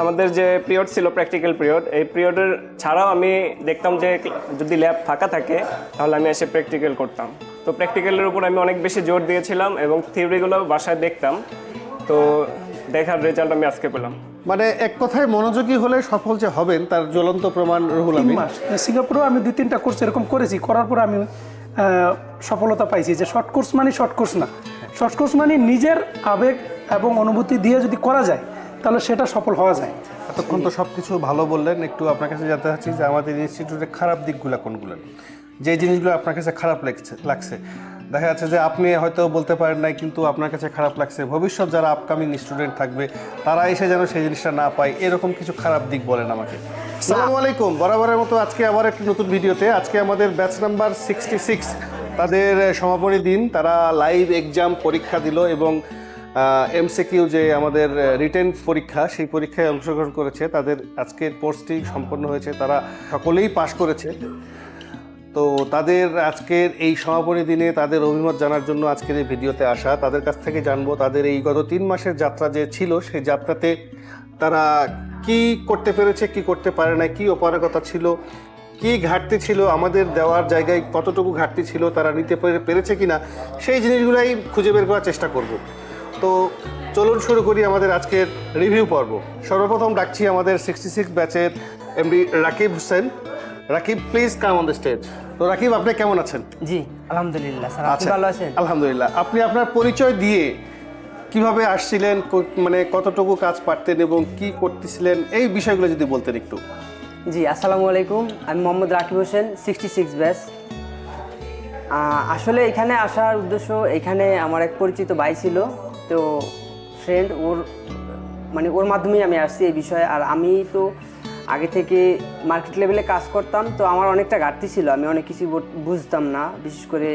আমাদের যে পিরিয়ড ছিল প্র্যাকটিক্যাল পিরিয়ড এই পিরিয়ডের ছাড়াও আমি দেখতাম যে যদি ল্যাব ফাঁকা থাকে তাহলে আমি এসে প্র্যাকটিক্যাল করতাম। তো প্র্যাকটিক্যালের উপর আমি অনেক বেশি জোর দিয়েছিলাম এবং থিওরিগুলো বাসায় দেখতাম। তো দেখার রেজাল্ট আমি আজকে পেলাম। মানে এক কথায় মনোযোগী হলে সফল যে হবেন তার জ্বলন্ত প্রমাণ রুহুল আমিন। সিঙ্গাপুরেও আমি দুই তিনটা কোর্স এরকম করেছি করার পর আমি সফলতা পাইছি যে শর্ট কোর্স মানে শর্ট কোর্স না। শর্ট কোর্স মানে নিজের আবেগ এবং অনুভূতি দিয়ে যদি করা যায় তাহলে সেটা সফল হওয়া যায়। এতক্ষণ তো সব কিছু ভালো বললেন একটু আপনার কাছে জানতে চাচ্ছি যে আমাদের ইনস্টিটিউটের খারাপ দিকগুলো কোনগুলো? যে জিনিসগুলো আপনার কাছে খারাপ লাগছে লাগছে। দেখা যাচ্ছে যে আপনি হয়তো বলতে পারেন নাই কিন্তু আপনার কাছে খারাপ লাগছে। ভবিষ্যৎ যারা আপকামিং স্টুডেন্ট থাকবে তারা এসে যেন সেই জিনিসটা না পায়। এরকম কিছু খারাপ দিক বলেন আমাকে। সালামু আলাইকুম। বরাবরের মতো আজকে আবার একটি নতুন ভিডিওতে আজকে আমাদের ব্যাচ নাম্বার সিক্সটি সিক্স তাদের সমাপনী দিন। তারা লাইভ এক্সাম পরীক্ষা দিল এবং এমসিকিউ যে আমাদের রিটেন পরীক্ষা, সেই পরীক্ষায় অংশগ্রহণ করেছে। তাদের আজকের কোর্সটি সম্পন্ন হয়েছে। তারা সকলেই পাশ করেছে। তো তাদের আজকের এই সমাপনী দিনে তাদের অভিমত জানার জন্য আজকের এই ভিডিওতে আসা। তাদের কাছ থেকে জানব তাদের এই গত তিন মাসের যাত্রা যে ছিল, সেই যাত্রাতে তারা কি করতে পেরেছে, কি করতে পারে না কি অপারগতা ছিল, কি ঘাটতি ছিল, আমাদের দেওয়ার জায়গায় কতটুকু ঘাটতি ছিল, তারা নিতে পেরে- পেরেছে কিনা, সেই জিনিসগুলাই খুঁজে বের করার চেষ্টা করব। তো চলুন শুরু করি আমাদের আজকের রিভিউ পর্ব। সর্বপ্রথম ডাকছি আমাদের সিক্সটি সিক্স ব্যাচের MD Rakib Hossain. Rakib please come on the stage তো রাকিব আপনি কেমন আছেন? জি আলহামদুলিল্লাহ স্যার। আপনি ভালো আছেন? আলহামদুলিল্লাহ। আপনি আপনার পরিচয় দিয়ে কীভাবে আসছিলেন মানে কতটুকু কাজ পারতেন এবং কি করতেছিলেন এই বিষয়গুলো যদি বলতেন একটু। জি আসসালামু আলাইকুম। আমি Mohammad Rakib Hossain sixty six batch আসলে এখানে আসার উদ্দেশ্য এখানে আমার এক পরিচিত ভাই ছিল। তো ফ্রেন্ড ওর মানে ওর মাধ্যমেই আমি আসছি এই বিষয়ে। আর আমি তো আগে থেকে মার্কেট লেভেলে কাজ করতাম, তো আমার অনেকটা ঘাটতি ছিল। আমি অনেক কিছু বুঝতাম না। বিশেষ করে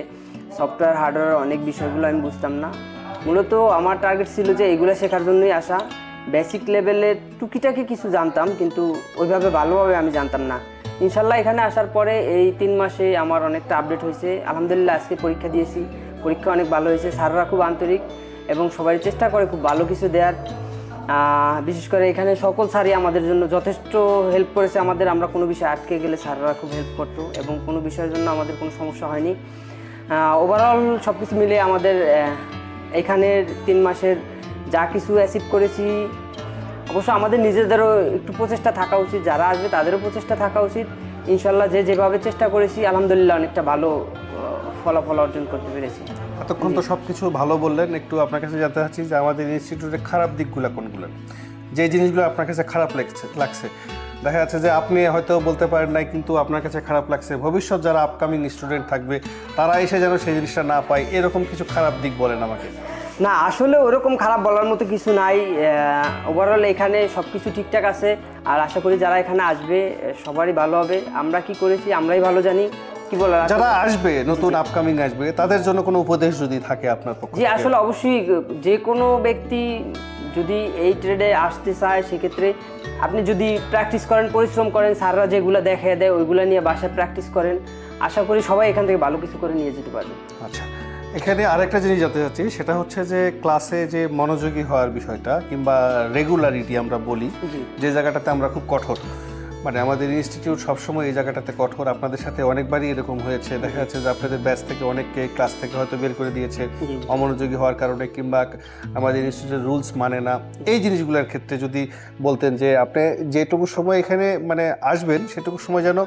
সফটওয়্যার হার্ডওয়্যার অনেক বিষয়গুলো আমি বুঝতাম না। মূলত আমার টার্গেট ছিল যে এগুলো শেখার জন্যই আসা। বেসিক লেভেলে টুকিটাকি কিছু জানতাম, কিন্তু ওইভাবে ভালোভাবে আমি জানতাম না। ইনশাল্লাহ এখানে আসার পরে এই তিন মাসে আমার অনেকটা আপডেট হয়েছে। আলহামদুলিল্লাহ আজকে পরীক্ষা দিয়েছি। পরীক্ষা অনেক ভালো হয়েছে। স্যাররা খুব আন্তরিক। এবং সবাই চেষ্টা করে খুব ভালো কিছু দেওয়ার বিশেষ করে এখানে সকল স্যারই আমাদের জন্য যথেষ্ট হেল্প করেছে। আমাদের আমরা কোনো বিষয়ে আটকে গেলে স্যাররা খুব হেল্প করতো এবং কোনো বিষয়ের জন্য আমাদের কোনো সমস্যা হয়নি। ওভারঅল সব কিছু মিলে আমাদের এখানের তিন মাসের যা কিছু অ্যাচিভ করেছি, অবশ্য আমাদের নিজেদেরও একটু প্রচেষ্টা থাকা উচিত। যারা আসবে তাদেরও প্রচেষ্টা থাকা উচিত। ইনশাল্লাহ যে যেভাবে চেষ্টা করেছি, আলহামদুলিল্লাহ অনেকটা ভালো ফলাফল অর্জন করতে পেরেছি। এতক্ষণ তো সব কিছু ভালো বললেন, একটু আপনার কাছে জানতে চাচ্ছি যে আমাদের ইনস্টিটিউটের খারাপ দিকগুলো কোনগুলো? যে জিনিসগুলো আপনার কাছে খারাপ লাগছে লাগছে। দেখা যাচ্ছে যে আপনি হয়তো বলতে পারেন নাই, কিন্তু আপনার কাছে খারাপ লাগছে। ভবিষ্যৎ যারা আপকামিং স্টুডেন্ট থাকবে, তারা এসে যেন সেই জিনিসটা না পায়, এরকম কিছু খারাপ দিক বলেন আমাকে। না, আসলে ওরকম খারাপ বলার মতো কিছু নাই। ওভারঅল এখানে সব কিছু ঠিকঠাক আছে। আর আশা করি যারা এখানে আসবে, সবারই ভালো হবে। আমরা কি করেছি, আমরাই ভালো জানি। কি বলার যারা আসবে নতুন আপকামিং আসবে তাদের জন্য কোনো উপদেশ যদি থাকে আপনার পক্ষ জি আসলে অবশ্যই যে কোনো ব্যক্তি যদি এই ট্রেডে আসতে চায় সেক্ষেত্রে আপনি যদি প্র্যাকটিস করেন পরিশ্রম করেন স্যাররা যেগুলো দেখে দেয় ওইগুলো নিয়ে বাসায় প্র্যাকটিস করেন আশা করি সবাই এখান থেকে ভালো কিছু করে নিয়ে যেতে পারবে। আচ্ছা এখানে আরেকটা জিনিস জানতে চাচ্ছি সেটা হচ্ছে যে ক্লাসে যে মনোযোগী হওয়ার বিষয়টা কিংবা রেগুলারিটি আমরা বলি যে জায়গাটাতে আমরা খুব কঠোর মানে আমাদের ইনস্টিটিউট সবসময় এই জায়গাটাতে কঠোর। আপনাদের সাথে অনেকবারই এরকম হয়েছে। দেখা যাচ্ছে যে আপনাদের ব্যাচ থেকে অনেককে ক্লাস থেকে হয়তো বের করে দিয়েছে। অমনোযোগী হওয়ার কারণে কিংবা আমাদের ইনস্টিটিউটের রুলস মানে না। এই জিনিসগুলোর ক্ষেত্রে যদি বলতেন যে আপনি যেটুকু সময় এখানে মানে আসবেন সেটুকু সময় যেন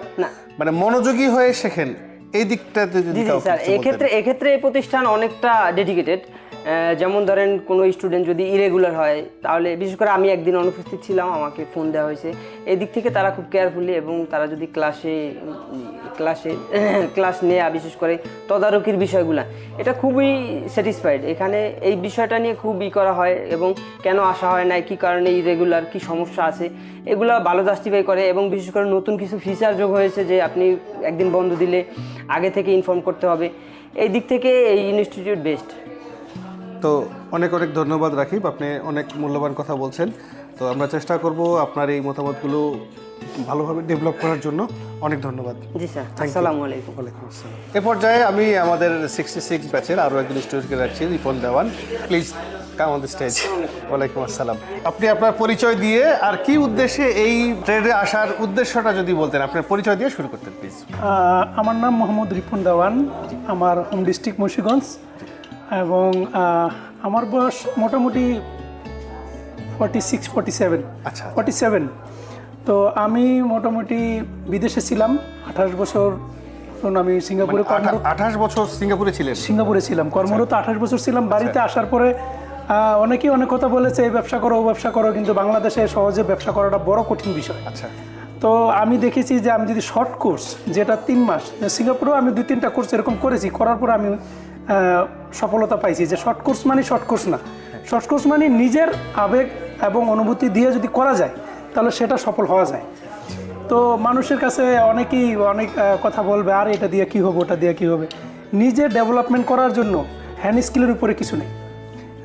মানে মনোযোগী হয়ে শেখেন। এই দিকটাতে যদি স্যার। এক্ষেত্রে এক্ষেত্রে এই প্রতিষ্ঠান অনেকটা ডেডিকেটেড যেমন ধরেন কোনো স্টুডেন্ট যদি ইরেগুলার হয়, তাহলে বিশেষ করে আমি একদিন অনুপস্থিত ছিলাম, আমাকে ফোন দেওয়া হয়েছে। এই দিক থেকে তারা খুব কেয়ারফুলি এবং তারা যদি ক্লাসে ক্লাসে ক্লাস নেয়া, বিশেষ করে তদারকির বিষয়গুলো, এটা খুবই স্যাটিসফাইড এখানে এই বিষয়টা নিয়ে খুব ই করা হয় এবং কেন আসা হয় না কী কারণে ইরেগুলার কী সমস্যা আছে, এগুলো ভালো জাস্টিফাই করে এবং বিশেষ করে নতুন কিছু ফিচার যোগ হয়েছে যে আপনি একদিন বন্ধ দিলে আগে থেকে ইনফর্ম করতে হবে। এই দিক থেকে এই ইনস্টিটিউট বেস্ট তো অনেক অনেক ধন্যবাদ রাখিব আপনি অনেক মূল্যবান কথা বলছেন। তো আমরা চেষ্টা করব আপনার এই মতামতগুলো ভালোভাবে ডেভেলপ করার জন্য। অনেক ধন্যবাদ। জি স্যার আসসালামু আলাইকুম। ওয়ালাইকুম আসসালাম। এ পর্যায়ে আমি আমাদের সিক্সটি সিক্স ব্যাচের আরও একজন স্টুডেন্টকে রাখছি Ripon Dewan. Please come on the stage ওয়ালাইকুম আসসালাম। আপনি আপনার পরিচয় দিয়ে আর কি উদ্দেশ্যে এই ট্রেডে আসার উদ্দেশ্যটা যদি বলতেন আপনার পরিচয় দিয়ে শুরু করতেন প্লিজ আমার নাম মোহাম্মদ রিপন দেওয়ান আমার হোম ডিস্ট্রিক্ট মুন্সিগঞ্জ। এবং আমার বয়স মোটামুটি ফর্টি সিক্স ফর্টি সেভেন আচ্ছা। ফর্টি সেভেন তো আমি মোটামুটি বিদেশে ছিলাম আঠাশ বছর তখন আমি সিঙ্গাপুরে কর্মরত আঠাশ বছর সিঙ্গাপুরে ছিলেন? সিঙ্গাপুরে ছিলাম কর্মরত আঠাশ বছর ছিলাম বাড়িতে আসার পরে অনেকেই অনেক কথা বলেছে এই ব্যবসা করো ও ব্যবসা করো কিন্তু বাংলাদেশে সহজে ব্যবসা করাটা বড় কঠিন বিষয়। আচ্ছা। তো আমি দেখেছি যে আমি যদি শর্ট কোর্স যেটা তিন মাস সিঙ্গাপুরেও আমি দুই তিনটা কোর্স এরকম করেছি করার পর আমি সফলতা পাইছি যে শর্ট কোর্স মানে শর্ট কোর্স না। শর্ট কোর্স মানে নিজের আবেগ এবং অনুভূতি দিয়ে যদি করা যায়, তাহলে সেটা সফল হওয়া যায়। তো মানুষের কাছে অনেকেই অনেক কথা বলবে, আর, এটা দিয়ে কী হবে, ওটা দিয়ে কী হবে? নিজে ডেভেলপমেন্ট করার জন্য হ্যান্ড স্কিলের উপরে কিছু নেই।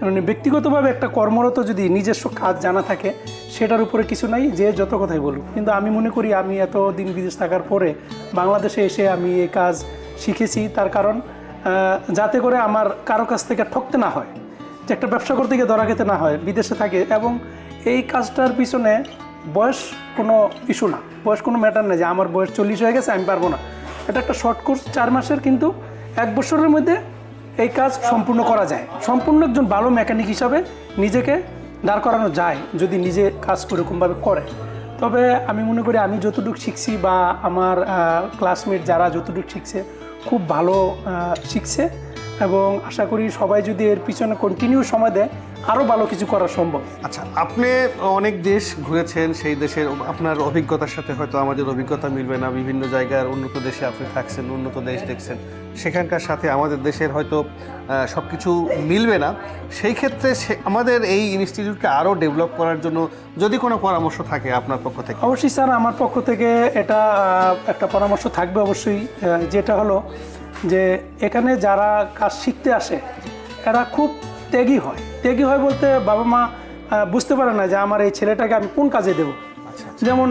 মানে ব্যক্তিগতভাবে একটা কর্মরত যদি নিজস্ব কাজ জানা থাকে, সেটার উপরে কিছু নাই, যে যত কথাই বলুক। কিন্তু আমি মনে করি, আমি এত দিন বিদেশ থাকার পরে বাংলাদেশে এসে আমি এই কাজ শিখেছি, তার কারণ যাতে করে আমার কারও কাছ থেকে ঠকতে না হয়, যে একটা ব্যবসা করতে গিয়ে ধরা খেতে না হয়, বিদেশে থাকে এবং এই কাজটার পিছনে বয়স কোনো ইস্যু না, বয়স কোনো ম্যাটার নেই যে আমার বয়স চল্লিশ হয়ে গেছে, আমি পারব না। এটা একটা শর্ট কোর্স চার মাসের কিন্তু এক বছরের মধ্যে এই কাজ সম্পূর্ণ করা যায়। সম্পূর্ণ একজন ভালো মেকানিক হিসাবে নিজেকে দাঁড় করানো যায়, যদি নিজে কাজ ওরকমভাবে করে। তবে আমি মনে করি আমি যতটুকু শিখছি বা আমার ক্লাসমেট যারা যতটুকু শিখছে খুব ভালো শিখছে। এবং আশা করি সবাই যদি এর পিছনে কন্টিনিউ সময় দেয় আরও ভালো কিছু করা সম্ভব। আচ্ছা আপনি অনেক দেশ ঘুরেছেন সেই দেশের আপনার অভিজ্ঞতার সাথে হয়তো আমাদের অভিজ্ঞতা মিলবে না। বিভিন্ন জায়গার উন্নত দেশে আপনি থাকছেন উন্নত দেশ দেখছেন। সেখানকার সাথে আমাদের দেশের হয়তো সব কিছু মিলবে না। সেই ক্ষেত্রে সে- আমাদের এই ইনস্টিটিউটকে আরও ডেভেলপ করার জন্য যদি কোনো পরামর্শ থাকে আপনার পক্ষ থেকে? অবশ্যই স্যার আমার পক্ষ থেকে এটা একটা পরামর্শ থাকবে অবশ্যই। যেটা হলো যে এখানে যারা কাজ শিখতে আসে এরা খুব ত্যাগী হয়। ত্যাগী হয় বলতে বাবা মা বুঝতে পারে না যে আমার এই ছেলেটাকে আমি কোন কাজে দেবো। যেমন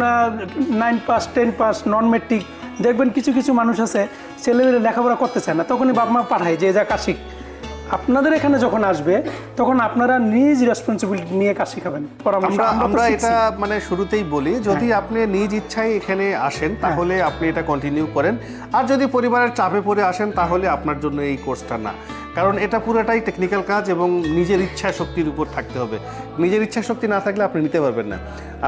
nine pass ten pass non matric দেখবেন কিছু কিছু মানুষ আছে ছেলেমেয়েরা লেখাপড়া করতে চায় না তখনই বাবা মা পাঠায় যে যা কাজ শিখ। আপনাদের এখানে যখন আসবে তখন আপনারা নিজ রেসপন্সিবিলিটি নিয়ে কাজ শিখাবেন। আমরা আমরা। এটা মানে শুরুতেই বলি যদি আপনি নিজ ইচ্ছায় এখানে আসেন তাহলে আপনি এটা কন্টিনিউ করেন। আর যদি পরিবারের চাপে পড়ে আসেন তাহলে আপনার জন্য এই কোর্সটা না। কারণ এটা পুরোটাই টেকনিক্যাল কাজ এবং নিজের ইচ্ছা শক্তির উপর থাকতে হবে। নিজের ইচ্ছা শক্তি না থাকলে আপনি নিতে পারবেন না।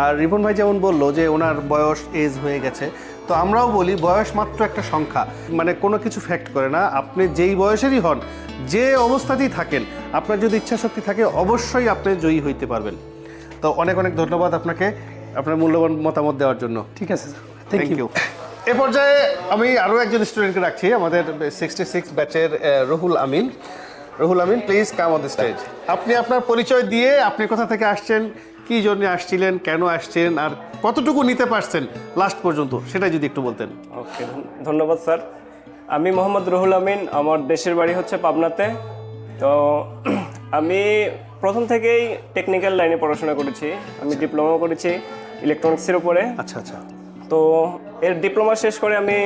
আর রিপন ভাই যেমন বলল যে ওনার বয়স এজ হয়ে গেছে তো আমরাও বলি বয়স মাত্র একটা সংখ্যা। মানে কোনো কিছু ফ্যাক্ট করে না আপনি যেই বয়সেরই হন যে অবস্থাতেই থাকেন আপনার যদি ইচ্ছা শক্তি থাকে অবশ্যই আপনি জয়ী হইতে পারবেন। তো অনেক অনেক ধন্যবাদ আপনাকে আপনার মূল্যবান মতামত দেওয়ার জন্য। ঠিক আছে স্যার থ্যাংক ইউ এ পর্যায়ে আমি আরও একজন স্টুডেন্টকে রাখছি আমাদের সিক্সটি সিক্স ব্যাচের Ruhul Amin. Ruhul Amin please come on the stage আপনি আপনার পরিচয় দিয়ে আপনি কোথা থেকে আসছেন কী জন্য আসছিলেন কেন আসছেন আর কতটুকু নিতে পারছেন লাস্ট পর্যন্ত সেটা যদি একটু বলতেন। ওকে ধন্যবাদ স্যার আমি মোহাম্মদ রুহুল আমিন আমার দেশের বাড়ি হচ্ছে পাবনাতে। তো আমি প্রথম থেকেই টেকনিক্যাল লাইনে পড়াশোনা করেছি আমি ডিপ্লোমা করেছি ইলেকট্রনিক্সের উপরে। আচ্ছা আচ্ছা। তো এর ডিপ্লোমা শেষ করে আমি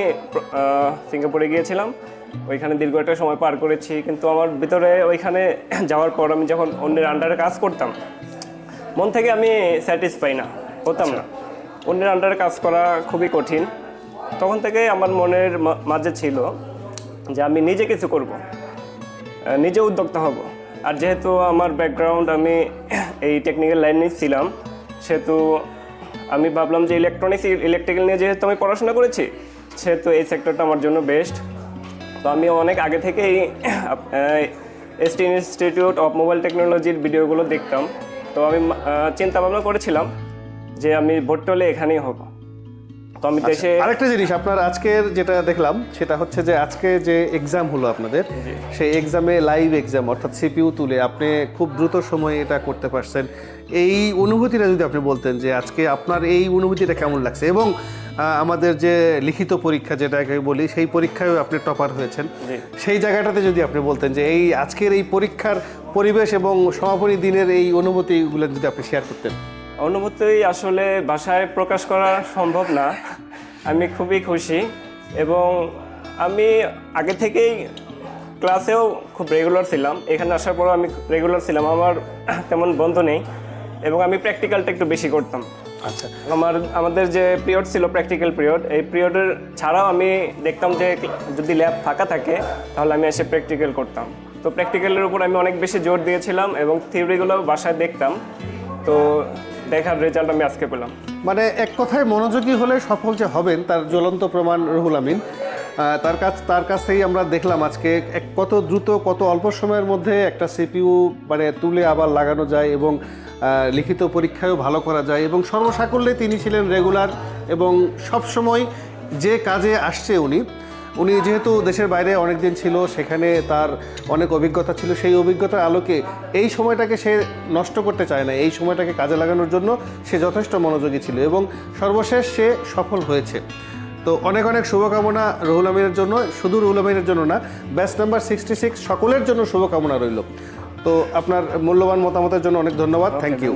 সিঙ্গাপুরে গিয়েছিলাম। ওইখানে দীর্ঘ একটা সময় পার করেছি কিন্তু আমার ভিতরে ওইখানে যাওয়ার পর আমি যখন অন্যের আন্ডারে কাজ করতাম মন থেকে আমি স্যাটিসফাই না হতাম না। অন্যের আন্ডারে কাজ করা খুবই কঠিন। তখন থেকে আমার মনের মাঝে ছিল যে আমি নিজে কিছু করব নিজে উদ্যোক্তা হব। আর যেহেতু আমার ব্যাকগ্রাউন্ড আমি এই টেকনিক্যাল লাইনে ছিলাম, সেহেতু আমি ভাবলাম যে ইলেকট্রনিক্স ইলেকট্রিক্যাল নিয়ে যেহেতু আমি পড়াশোনা করেছি, সেহেতু এই সেক্টরটা আমার জন্য বেস্ট তো আমি অনেক আগে থেকেই S T institute of mobile টেকনোলজির ভিডিওগুলো দেখতাম। তো আমি চিন্তা ভাবনা করেছিলাম যে আমি ভর্তি হলে এখানেই হব। তো আমি দেশে আরেকটা জিনিস আপনার আজকের যেটা দেখলাম সেটা হচ্ছে যে আজকে যে এক্সাম হলো আপনাদের সেই এক্সামে লাইভ এক্সাম অর্থাৎ সিপিইউ তুলে আপনি খুব দ্রুত সময়ে এটা করতে পারছেন। এই অনুভূতিটা যদি আপনি বলতেন যে আজকে আপনার এই অনুভূতিটা কেমন লাগছে? এবং আমাদের যে লিখিত পরীক্ষা যেটাকে বলি সেই পরীক্ষায়ও আপনি টপার হয়েছেন। সেই জায়গাটাতে যদি আপনি বলতেন যে এই আজকের এই পরীক্ষার পরিবেশ এবং সমাপনী দিনের এই অনুভূতিগুলো যদি আপনি শেয়ার করতেন। অনুভূতি আসলে ভাষায় প্রকাশ করা সম্ভব না। আমি খুবই খুশি এবং আমি আগে থেকেই ক্লাসেও খুব রেগুলার ছিলাম। এখানে আসার পরও আমি রেগুলার ছিলাম। আমার তেমন বন্ধ নেই এবং আমি প্র্যাকটিক্যালটা একটু বেশি করতাম। আচ্ছা। আমার আমাদের যে পিরিয়ড ছিল প্র্যাকটিক্যাল পিরিয়ড এই পিরিয়ডের ছাড়াও আমি দেখতাম যে যদি ল্যাব ফাঁকা থাকে তাহলে আমি এসে প্র্যাকটিক্যাল করতাম। তো প্র্যাকটিক্যালের উপর আমি অনেক বেশি জোর দিয়েছিলাম এবং থিওরিগুলো বাসায় দেখতাম। তো দেখার রেজাল্ট আমি আজকে পেলাম। মানে এক কথায় মনোযোগী হলে সফল যে হবেন, তার জ্বলন্ত প্রমাণ রুহুল আমিন। তার কাছ তার কাছ থেকেই আমরা দেখলাম আজকে এক কত দ্রুত, কত অল্প সময়ের মধ্যে একটা সিপিইউ মানে তুলে আবার লাগানো যায় এবং লিখিত পরীক্ষায়ও ভালো করা যায় এবং সর্বসাকল্যে তিনি ছিলেন রেগুলার এবং সবসময় যে কাজে আসছে উনি উনি যেহেতু দেশের বাইরে অনেক দিন ছিল সেখানে তার অনেক অভিজ্ঞতা ছিল সেই অভিজ্ঞতার আলোকে এই সময়টাকে সে নষ্ট করতে চায় না এই সময়টাকে কাজে লাগানোর জন্য সে যথেষ্ট মনোযোগী ছিল এবং সর্বশেষ সে সফল হয়েছে। তো অনেক অনেক শুভকামনা রুহুল আমিনের জন্য শুধু রুহুল আমিনের জন্য না ব্যাচ নাম্বার সিক্সটি সিক্স সকলের জন্য শুভকামনা রইল। তো আপনার মূল্যবান মতামতের জন্য অনেক ধন্যবাদ থ্যাংক ইউ